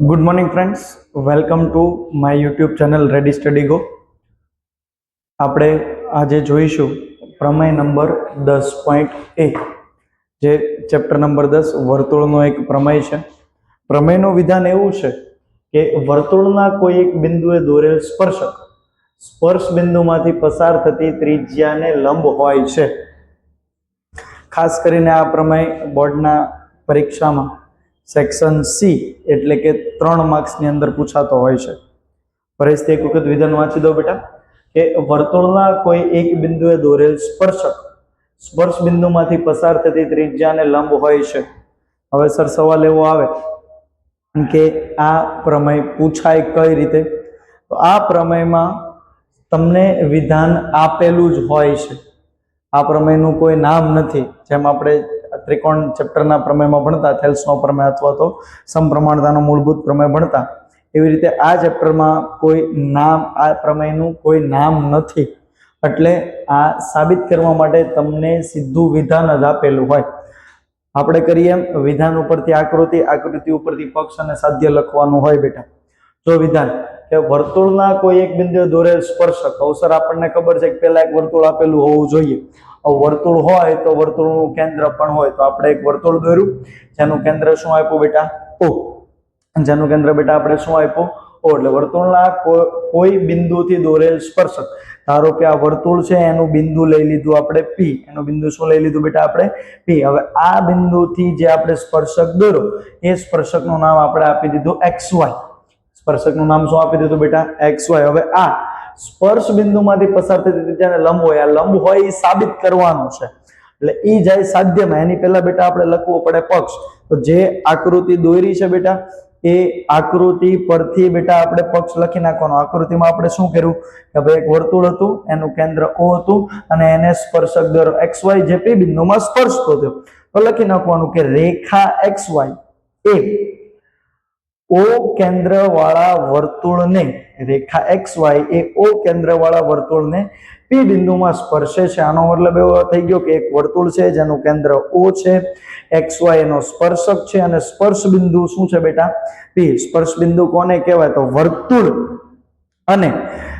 Good morning friends welcome to my YouTube channel ready study go આપણે આજે જોઈશું પ્રમેય નંબર દસ પોઈન્ટ એક જે ચેપ્ટર નંબર દસ વર્તુળનો એક પ્રમેય છે. પ્રમેયનું વિધાન એવું છે કે વર્તુળના કોઈ એક બિંદુએ દોરેલ સ્પર્શક, સ્પર્શ બિંદુમાંથી પસાર થતી ત્રિજ્યાને લંબ હોય છે. ખાસ કરીને આ પ્રમેય બોર્ડના પરીક્ષામાં સેક્શન સી એટલે કે ત્રણ માર્ક્સની અંદર પૂછાતો હોય છે. ફરીથી એક વખત વિધાન વાંચી દો બેટા, કે વર્તુળના કોઈ એક બિંદુએ દોરેલ સ્પર્શક સ્પર્શ બિંદુમાંથી પસાર થતી ત્રિજ્યાને લંબ હોય છે. હવે સર સવાલ એવો આવે કે આ પ્રમેય પૂછાય કઈ રીતે? તો આ પ્રમેયમાં તમને વિધાન આપેલું જ હોય છે. આ પ્રમેયનું કોઈ નામ નથી, જેમ આપણે ત્રિકોણ ચેપ્ટરના પ્રમેયમાં ભણતા થેલ્સનો પ્રમેય અથવા તો સમપ્રમાણતાનો મૂળભૂત પ્રમેય ભણતા, એવી રીતે આ ચેપ્ટરમાં કોઈ નામ, આ પ્રમેયનું કોઈ નામ નથી. એટલે આ સાબિત કરવા માટે તમને સીધું વિધાન જ આપેલું હોય. આપણે કરીએ વિધાન ઉપરથી આકૃતિ આકૃતિ ઉપરથી પક્ષ અને સાધ્ય લખવાનું હોય બેટા. જો વિધાન, કે વર્તુળના કોઈ એક બિંદુએ દોરેલ સ્પર્શક, અવસર આપણને ખબર છે કે પહેલા એક વર્તુળ આપેલું હોવું જોઈએ. વર્તુળ હોય તો વર્તુળનું કેન્દ્ર પણ હોય તો આપણે એક વર્તુળ દોર્યું. જેનું કેન્દ્ર શું આપ્યું બેટા? ઓ. જેનું કેન્દ્ર બેટા આપણે શું આપ્યું? ઓ. એટલે વર્તુળના કોઈ બિંદુથી દોરેલ સ્પર્શક. ધારો કે આ વર્તુળ છે, એનું બિંદુ લઈ લીધું આપણે પી એનું બિંદુ શું લઈ લીધું બેટા આપણે પી હવે આ બિંદુથી જે આપણે સ્પર્શક દોરો એ સ્પર્શકનું નામ આપણે આપી દીધું એક્સ વાય સ્પર્શકનું નામ શું આપી દીધું બેટા? એક્સ વાય હવે આ સ્પર્શ બિંદુમાંથી પસાર થતી ત્રિજ્યાને લંબ હોય. આ લંબ હોય એ સાબિત કરવાનું છે. એટલે એ જાય સાધ્યમાં. એની પહેલા બેટા આપણે લખવું પડે પક્ષ. તો જે આકૃતિ દોરી છે બેટા, એ આકૃતિ પરથી બેટા આપણે પક્ષ લખી નાખવાનો. આકૃતિમાં આપણે શું કર્યું? કે ભાઈ એક વર્તુળ હતું, એનું કેન્દ્ર ઓ હતું, અને એને સ્પર્શક દર એક્સ વાય જે પી બિંદુમાં સ્પર્શતો થયો. તો લખી નાખવાનું કે રેખા એક્સ વાય એ ઓ કેન્દ્ર વાળા વર્તુળને, રેખા એક્સ વાય એ ઓ કેન્દ્ર વાળા વર્તુળને પી બિંદુમાં સ્પર્શે છે. આનો મતલબ એવો થઈ ગયો કે એક વર્તુળ છે, જેનું કેન્દ્ર ઓ છે. એક્સ વાય એનો સ્પર્શક છે અને સ્પર્શ બિંદુ શું છે બેટા? પી. સ્પર્શ બિંદુ કોને કહેવાય? તો વર્તુળ. અને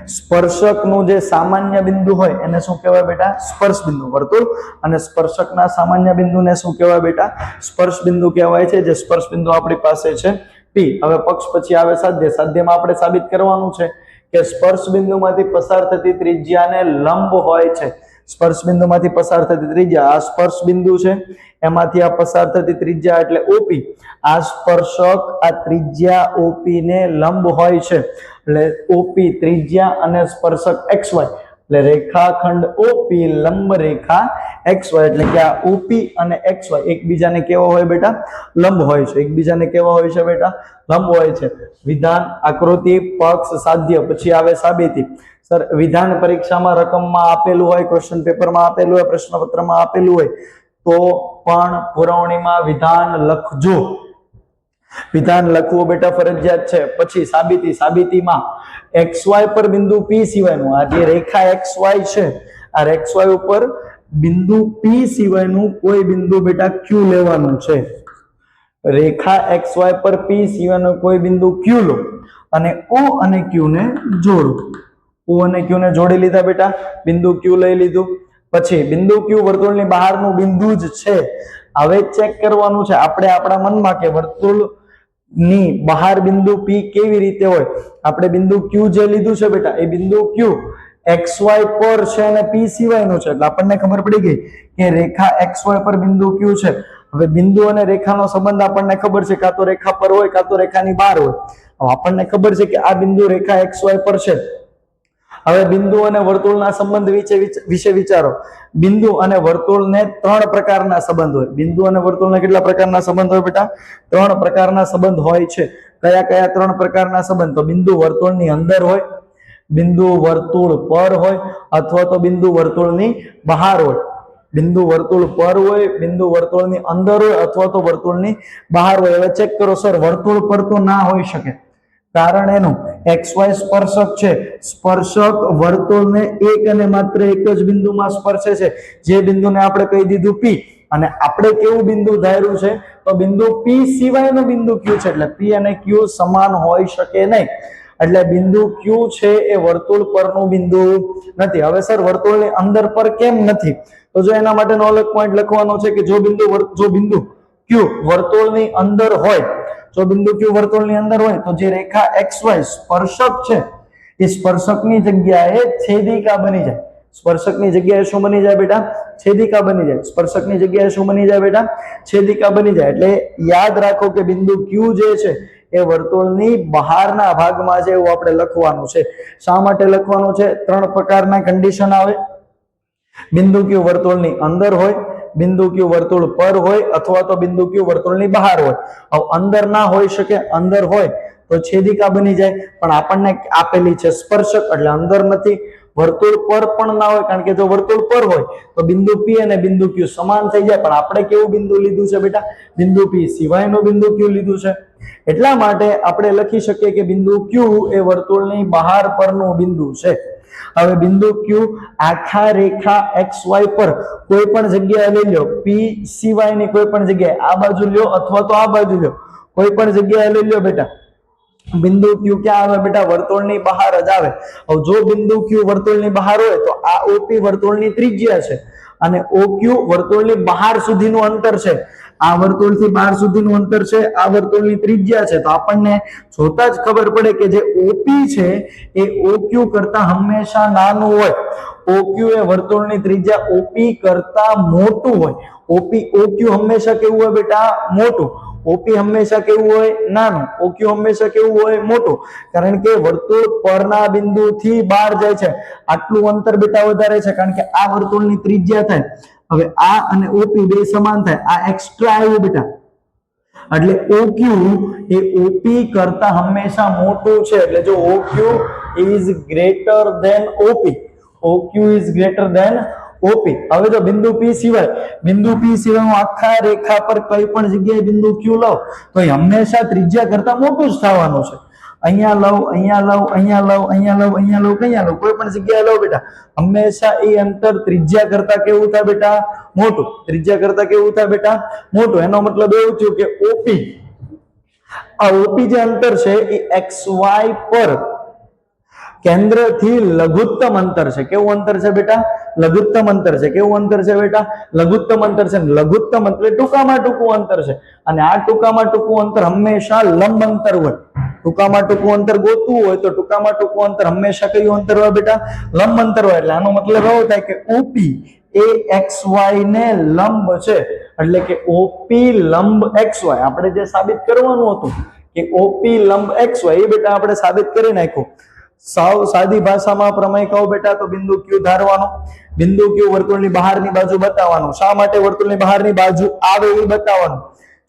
સ્પર્શકનું જે સામાન્ય બિંદુ હોય, એને શું કહેવાય બેટા? સ્પર્શ બિંદુ. વર્તુળ અને સ્પર્શકના સામાન્ય બિંદુને શું કહેવાય બેટા? સ્પર્શ બિંદુ કહેવાય છે. જે સ્પર્શ બિંદુ આપણી પાસે છે પી હવે પક્ષ પછી આવે સાધ્ય. સાધ્યમાં આપણે સાબિત કરવાનું છે કે સ્પર્શ બિંદુમાંથી પસાર થતી ત્રિજ્યાને લંબ હોય છે. સ્પર્શ બિંદુમાંથી પસાર થતી ત્રિજ્યા. આ સ્પર્શ બિંદુ છે. એમાંથી આ પસાર થતી ત્રિજ્યા એટલે ઓપી. આ સ્પર્શક, આ ત્રિજ્યા ઓપી ને લંબ હોય છે. એટલે ઓપી ત્રિજ્યા અને સ્પર્શક એક્સ વાય. એટલે રેખાખંડ ઓપી લંબ રેખા એક્સ વાય એટલે કે આ ઓપી અને એક્સ વાય એકબીજાને કેવા હોય બેટા? લંબ હોય છે. એકબીજાને કેવા હોય છે બેટા? લંબ હોય છે. વિધાન, આકૃતિ, પક્ષ, સાધ્ય, પછી આવે સાબિતી. સર, વિધાન પરીક્ષામાં રકમમાં આપેલું હોય ક્વેશ્ચન પેપરમાં આપેલું હોય, પ્રશ્નપત્રમાં આપેલું હોય, તો પણ પુરવણીમાં વિધાન લખજો. વિધાન લખવું બેટા ફરજિયાત છે. પછી સાબિતી. સાબિતીમાં એક્સ વાય પર બિંદુ પી સિવાયનું. આ જે રેખા એક્સ વાય છે, આ એક્સ વાય ઉપર બિંદુ પી સિવાયનું કોઈ બિંદુ બેટા Q લેવાનું છે. રેખા વાય પર પી સિવાયનું કોઈ બિંદુ ક્યુ લો. અને O અને Q ને જોડો. O અને Q ને જોડી લીધા બેટા. બિંદુ ક્યુ લઈ લીધું. પછી બિંદુ ક્યુ વર્તુળની બહારનું બિંદુ જ છે. હવે ચેક કરવાનું છે. આપણે આપણા મનમાં કે વર્તુળની બહાર બિંદુ પી કેવી રીતે હોય? આપણે બિંદુ ક્યુ જે લીધું છે બેટા, એ બિંદુ ક્યુ એક્સ વાય પર છે અને પી સિવાયનું છે. એટલે આપણને ખબર પડી ગઈ કે રેખા એક્સ વાય પર બિંદુ ક્યુ છે? હવે બિંદુ અને રેખાનો સંબંધ આપણને ખબર છે કાં તો રેખા પર હોય, કાં તો રેખાની બહાર હોય. હવે આપણને ખબર છે કે આ બિંદુ રેખા એક્સ વાય પર છે. હવે બિંદુ અને વર્તુળના સંબંધ વિશે વિશે વિચારો. બિંદુ અને વર્તુળને ત્રણ પ્રકારના સંબંધ હોય. બિંદુ અને વર્તુળને કેટલા પ્રકારના સંબંધ હોય બેટા? ત્રણ પ્રકારના સંબંધ હોય છે. કયા કયા ત્રણ પ્રકારના સંબંધ? તો બિંદુ વર્તુળની અંદર હોય બિંદુ વર્તુળ પર હોય અથવા તો બિંદુ વર્તુળની બહાર હોય. બિંદુ વર્તુળ પર હોય, બિંદુ વર્તુળની અંદર હોય અથવા તો વર્તુળની બહાર હોય. હવે ચેક કરો સર વર્તુળ પર તો ના હોઈ શકે. કારણ એનું એક્સ વાય સ્પર્શક છે. સ્પર્શક વર્તુળને એક અને માત્ર એક જ બિંદુમાં સ્પર્શે છે. જે બિંદુને આપણે કહી દીધું પી અને આપણે કેવું બિંદુ ધાર્યું છે? તો બિંદુ પી સિવાયનું બિંદુ ક્યુ છે. એટલે પી અને ક્યુ સમાન હોઈ શકે નહીં. એટલે બિંદુ ક્યુ છે એ વર્તુળ પરનું બિંદુ નથી. હવે સર, વર્તુળની અંદર પર કેમ નથી? તો જો એના માટેનો અલગ પોઈન્ટ લખવાનો છે કે જો બિંદુ જો બિંદુ ક્યુ વર્તુળની અંદર હોય, જો બિંદુ ક્યુ વર્તુળની અંદર હોય, તો જે રેખા એક્સ વાય સ્પર્શક છે, એ સ્પર્શકની જગ્યાએ છેદિકા બની જાય. સ્પર્શકની જગ્યાએ શું બની જાય બેટા? છેદિકા બની જાય. સ્પર્શકની જગ્યાએ શું બની જાય બેટા? છેદિકા બની જાય. એટલે યાદ રાખો કે બિંદુ ક્યુ જે છે એ વર્તુળની બહારના ભાગમાં છે એવું આપણે લખવાનું છે. શા માટે લખવાનું છે? ત્રણ પ્રકારના કન્ડિશન આવે. બિંદુ ક્યુ વર્તુળની અંદર હોય, બિંદુ ક્યુ વર્તુળ પર હોય, અથવા તો બિંદુ ક્યુ વર્તુળની બહાર હોય. હવે અંદર ના હોઈ શકે, અંદર હોય તો છેદિકા બની જાય. પણ આપણને આપેલી છે સ્પર્શક, એટલે અંદર નથી. વર્તુળ પર પણ ના હોય, કારણ કે જો વર્તુળ પર હોય, તો બિંદુ પી અને બિંદુ ક્યુ સમાન થઈ જાય. પણ આપણે કેવું બિંદુ લીધું છે બેટા? બિંદુ પી સિવાયનું બિંદુ ક્યુ લીધું છે. એટલા માટે આપણે લખી શકીએ કે બિંદુ ક્યુ એ વર્તુળની બહાર પરનું બિંદુ છે. હવે બિંદુ ક્યુ આખા રેખા એક્સ વાય પર કોઈ પણ જગ્યાએ લઈ લો પી સિવાયની કોઈ પણ જગ્યાએ આ બાજુ લ્યો અથવા તો આ બાજુ લ્યો. કોઈ પણ જગ્યાએ લઈ લ્યો બેટા. બિંદુ ક્યુ ક્યાં આવે બેટા? વર્તુળની બહાર જ આવે. હવે જો બિંદુ ક્યુ વર્તુળની બહાર હોય તો આ ઓપી વર્તુળની ત્રિજ્યા છે અને ઓક્યુ વર્તુળની બહાર સુધીનું અંતર છે. આ વર્તુળથી બહાર સુધીનું અંતર છે, આ વર્તુળની ત્રિજ્યા છે. તો આપણને જોતા જ ખબર પડે કે જે ઓપી છે એ ઓક્યુ કરતા હંમેશા નાનું હોય. ઓક્યુ એ વર્તુળની ત્રિજ્યા ઓપી કરતા મોટું હોય. ઓપી ઓક્યુ હંમેશા કેવું હોય બેટા? મોટું. OP હંમેશા કેવું હોય? નાનું. ઓક્યુ હંમેશા કેવું હોય? મોટું. કારણ કે વર્તુળ પરના બિંદુથી બહાર જાય છે. આટલું અંતર બેટા વધારે છે, કારણ કે આ વર્તુળની ત્રિજ્યા થાય. હવે આ અને ઓપી બે સમાન થાય. આ એક્સ્ટ્રા આવ્યું બેટા. એટલે ઓક્યુ એ ઓપી કરતા હંમેશા મોટું છે. એટલે જો OQ is greater than OP. OQ is greater than OP હવે જો બિંદુ પી સિવાય, બિંદુ પી સિવાય હું આખા રેખા પર કઈ પણ જગ્યાએ બિંદુ ક્યુ લઉં, તો એ હંમેશા ત્રિજ્યા કરતા મોટું જ થવાનું છે. અહીંયા લઉં અહીંયા લઉં અહીંયા લઉં અહીંયા લઉં અહીંયા લઉં અહીંયા લઉં, કોઈ પણ જગ્યાએ લઉં બેટા. હંમેશા એ અંતર ત્રિજ્યા કરતા કેવું થાય બેટા? મોટું. ત્રિજ્યા કરતા કેવું થાય બેટા? મોટું. એનો મતલબ એવું થયું કે ઓપી. આ ઓપી જે અંતર છે એ એક્સ વાય પર કેન્દ્રથી લઘુત્તમ અંતર છે. કેવું અંતર છે બેટા? લઘુત્તમ અંતર છે. કેવું અંતર છે બેટા? લઘુત્તમ અંતર છે લઘુત્તમ એટલે ટૂંકામાં ટૂંકું અંતર છે. અને આ ટૂંકામાં ટૂંકું અંતર હંમેશા લંબ અંતર હોય. ટૂંકામાં ટૂંકું અંતર ગોતવું હોય તો ટૂંકામાં ટૂંકું અંતર હંમેશા કયું અંતર હોય બેટા? લંબ અંતર હોય. એટલે આનો મતલબ એવો થાય કે ઓપી એ એક્સ વાય ને લંબ છે. એટલે કે ઓપી લંબ એક્સ વાય. આપણે જે સાબિત કરવાનું હતું કે ઓપી લંબ એક્સ વાય, એ બેટા આપણે સાબિત કરી નાખ્યું. સાવ સાદી ભાષામાં પ્રમેય કહો બેટા, તો બિંદુ ક્યુ ધારવાનો. બિંદુ ક્યુ વર્તુળની બહારની બાજુ બતાવવાનું. શા માટે વર્તુળની બહારની બાજુ આવે એ બતાવવાનું?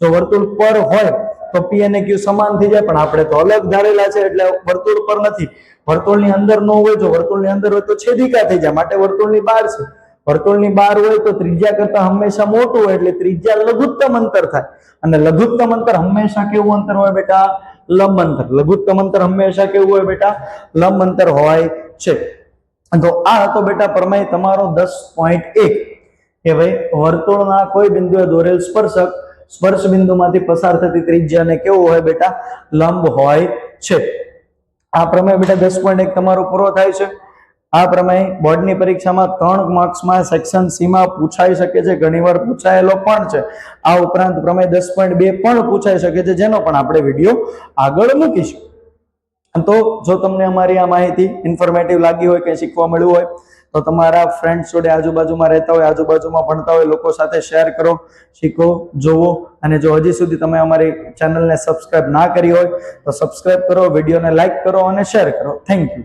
જો વર્તુળ પર હોય, તો પી અને ક્યુ સમાન થઈ જાય. પણ આપણે તો અલગ ધારેલા છે, એટલે વર્તુળ પર નથી. વર્તુળની અંદર ન હોય, જો વર્તુળની અંદર હોય, તો છેદિકા થઈ જાય. માટે વર્તુળની બહાર છે. વર્તુળની બહાર હોય, તો ત્રિજ્યા કરતા હંમેશા મોટું હોય, એટલે ત્રિજ્યા લઘુત્તમ અંતર થાય. અને લઘુત્તમ અંતર હંમેશા કેવું અંતર હોય બેટા? લંબ અંતર. લઘુત્તમ અંતર હંમેશા કેવું હોય બેટા? લંબ અંતર હોય છે. તો આ હતો બેટા પ્રમેય તમારો દસ પોઈન્ટ એક. કે ભાઈ, વર્તુળના કોઈ બિંદુએ દોરેલ સ્પર્શક સ્પર્શ બિંદુમાંથી પસાર થતી ત્રિજ્યાને કેવું હોય બેટા? લંબ હોય છે. આ પ્રમેય બેટા દસ પોઈન્ટ એક તમારો પૂરો થાય છે. આ પ્રમેય બોર્ડની પરીક્ષામાં ત્રણ માર્ક્સમાં સેક્શન સીમાં પૂછાઈ શકે છે, ઘણીવાર પૂછાયેલો પણ છે. આ ઉપરાંત પ્રમેય દસ પોઈન્ટ બે પણ પૂછાઈ શકે છે, જેનો પણ આપણે વીડિયો આગળ મૂકીશું. તો જો તમને અમારી આ માહિતી ઇન્ફોર્મેટિવ લાગી હોય, કંઈ શીખવા મળ્યું હોય, તો તમારા ફ્રેન્ડ્સ જોડે આજુબાજુમાં રહેતા હોય, આજુબાજુમાં ભણતા હોય, લોકો સાથે શેર કરો, શીખો, જોવો, અને જો હજી સુધી તમે અમારી ચેનલને સબસ્ક્રાઇબ ના કરી હોય, તો સબસ્ક્રાઇબ કરો, વિડીયોને લાઈક કરો અને શેર કરો. Thank you